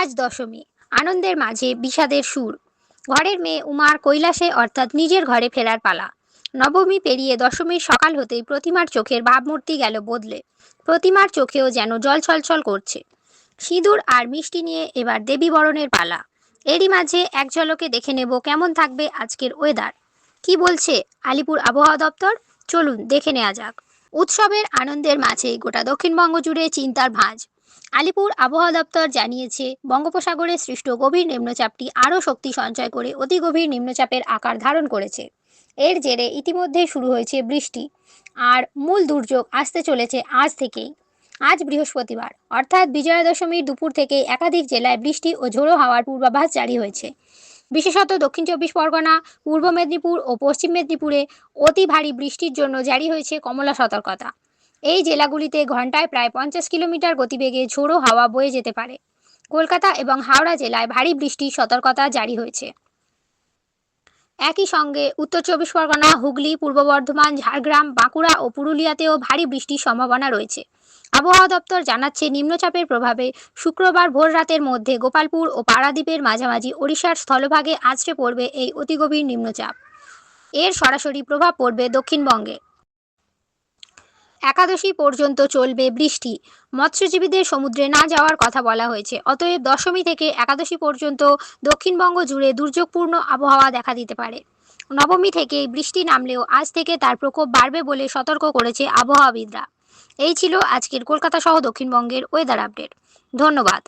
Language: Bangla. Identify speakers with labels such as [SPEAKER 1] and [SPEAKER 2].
[SPEAKER 1] আজ দশমী। আনন্দের মাঝে বিষাদের সুর। ঘরের মেয়ে উমার কৈলাসে অর্থাৎ নিজের ঘরে ফেরার পালা। নবমী পেরিয়ে দশমীর সকাল হতেই প্রতিমার চোখের ভাবমূর্তি গেল বদলে। প্রতিমার চোখেও যেন জল ছলছল করছে। সিঁদুর আর মিষ্টি নিয়ে এবার দেবী বরণের পালা। এরই মাঝে এক ঝলকে দেখে নেব কেমন থাকবে আজকের ওয়েদার কি বলছে আলিপুর আবহাওয়া দপ্তর? চলুন দেখে নেওয়া যাক। উৎসবের আনন্দের মাঝে গোটা দক্ষিণবঙ্গ জুড়ে চিন্তার ভাঁজ। আলিপুর আবহাওয়া দপ্তর জানিয়েছে, বঙ্গোপসাগরে সৃষ্ট গভীর নিম্নচাপটি আরও শক্তি সঞ্চয় করে অতি গভীর নিম্নচাপের আকার ধারণ করেছে। এর জেরে ইতিমধ্যে শুরু হয়েছে বৃষ্টি, আর মূল দুর্যোগ আসতে চলেছে আজ থেকেই। আজ বৃহস্পতিবার, অর্থাৎ বিজয়া দশমীর দুপুর থেকে একাধিক জেলায় বৃষ্টি ও ঝোড়ো হাওয়ার পূর্বাভাস জারি হয়েছে। বিশেষত দক্ষিণ চব্বিশ পরগনা, পূর্ব মেদিনীপুর ও পশ্চিম মেদিনীপুরে অতি ভারী বৃষ্টির জন্য জারি হয়েছে কমলা সতর্কতা। এই জেলাগুলিতে ঘন্টায় প্রায় পঞ্চাশ কিলোমিটার গতিবেগে ঝোড়ো হাওয়া বয়ে যেতে পারে। কলকাতা এবং হাওড়া জেলায় ভারী বৃষ্টির সতর্কতা জারি হয়েছে। একই সঙ্গে উত্তর চব্বিশ পরগনা, হুগলি, পূর্ব বর্ধমান, ঝাড়গ্রাম, বাঁকুড়া ও পুরুলিয়াতেও ভারী বৃষ্টির সম্ভাবনা রয়েছে। আবহাওয়া দপ্তর জানাচ্ছে, নিম্নচাপের প্রভাবে শুক্রবার ভোর রাতের মধ্যে গোপালপুর ও পারাদ্বীপের মাঝামাঝি ওড়িশার স্থলভাগে আছড়ে পড়বে এই অতিগভীর নিম্নচাপ। এর সরাসরি প্রভাব পড়বে দক্ষিণবঙ্গে। একাদশী পর্যন্ত চলবে বৃষ্টি। মৎস্যজীবীদের সমুদ্রে না যাওয়ার কথা বলা হয়েছে। অতএব দশমী থেকে একাদশী পর্যন্ত দক্ষিণবঙ্গ জুড়ে দুর্যোগপূর্ণ আবহাওয়া দেখা দিতে পারে। নবমী থেকে বৃষ্টি নামলেও আজ থেকে তার প্রকোপ বাড়বে বলে সতর্ক করেছে আবহাওয়াবিদরা। এই ছিল আজকের কলকাতা সহ দক্ষিণবঙ্গের ওয়েদার আপডেট ধন্যবাদ।